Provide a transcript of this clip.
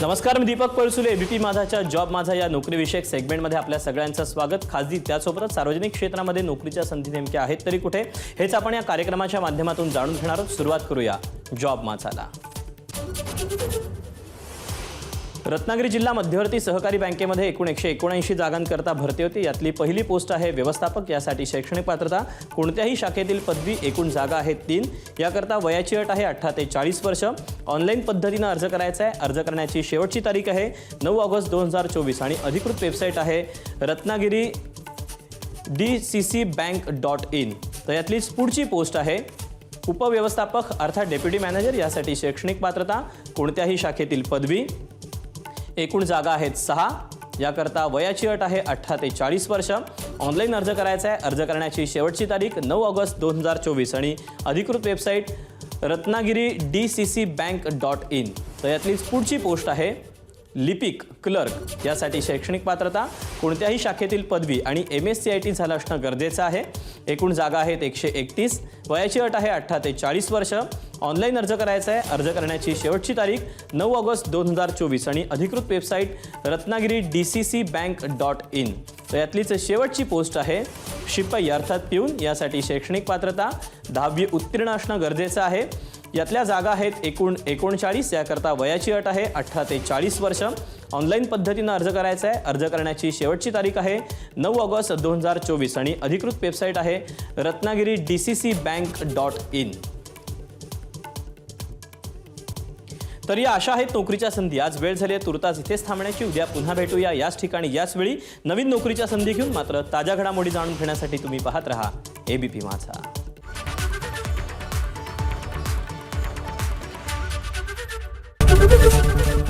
नमस्कार मी दीपक पळसुले. एबीपी माझाच्या जॉब माझा या नोकरीविषयक सेगमेंटमध्ये आपल्या सगळ्यांचं स्वागत. खाजगी त्यासोबतच सार्वजनिक क्षेत्रामध्ये नोकरीच्या संधी नेमक्या आहेत तरी कुठे हेच आपण या कार्यक्रमाच्या माध्यमातून जाणून घेणार आहोत. सुरुवात करूया जॉब माझाला. रत्नागिरी जिल्हा मध्यवर्ती सहकारी बँकेमध्ये एकूण एकशे एकोणऐंशी जागांकरता भरती होती. यातली पहिली पोस्ट आहे व्यवस्थापक. यासाठी शैक्षणिक पात्रता. कोणत्याही शाखेतील पदवी एकूण जागा आहेत तीन. याकरता वयाची अट आहे अठरा ते चाळीस वर्ष. ऑनलाईन पद्धतीनं अर्ज करायचा आहे. अर्ज करण्याची शेवटची तारीख आहे नऊ ऑगस्ट दोन हजार चोवीस. आणि अधिकृत वेबसाईट आहे Ratnagiri D C C bank dot in. तर यातलीच पुढची पोस्ट आहे उपव्यवस्थापक अर्थात डेप्युटी मॅनेजर. यासाठी शैक्षणिक पात्रता. कोणत्याही शाखेतील पदवी. एकूण जागा आहेत सहा. याकरता वयाची अट आहे अठरा ते चाळीस वर्ष. ऑनलाईन अर्ज करायचा आहे. अर्ज करण्याची शेवटची तारीख नऊ ऑगस्ट दोन हजार चोवीस आणि अधिकृत website Ratnagiri D C C bank dot in तर यातलीच पुढची पोस्ट आहे. लिपिक क्लर्क यासाठी शैक्षणिक पात्रता कोणत्याही शाखेतील पदवी आणि M S C I T झालं असणं गरजेचं आहे. एकूण जागा आहेत एकशे एकतीस वयाची अट आहे अठरा ते चाळीस वर्ष. ऑनलाईन अर्ज करायचा आहे. अर्ज करण्याची शेवटची तारीख नऊ ऑगस्ट दोन हजार चोवीस आणि अधिकृत website Ratnagiri D C C bank dot in तर यातलीच शेवटची पोस्ट आहे. शिपाई अर्थात पिऊन यासाठी शैक्षणिक पात्रता दहावी उत्तीर्ण असणं गरजेचं आहे. यातल्या जागा आहेत एकूण एकोणचाळीस याकरता वयाची अट आहे अठरा ते चाळीस वर्ष. ऑनलाईन पद्धतीनं अर्ज करायचा आहे. अर्ज करण्याची शेवटची तारीख आहे नऊ ऑगस्ट दोन हजार चोवीस आणि अधिकृत वेबसाईट आहे Ratnagiri D C C bank dot in तर या अशा आहेत नोकरीच्या संधी. आज वेळ झाली आहे तुर्तास इथेच थांबण्याची. उद्या पुन्हा भेटूया याच ठिकाणी याच वेळी नवीन नोकरीच्या संधी घेऊन मात्र ताज्या घडामोडी जाणून घेण्यासाठी तुम्ही पाहत राहा. एबीपी माझा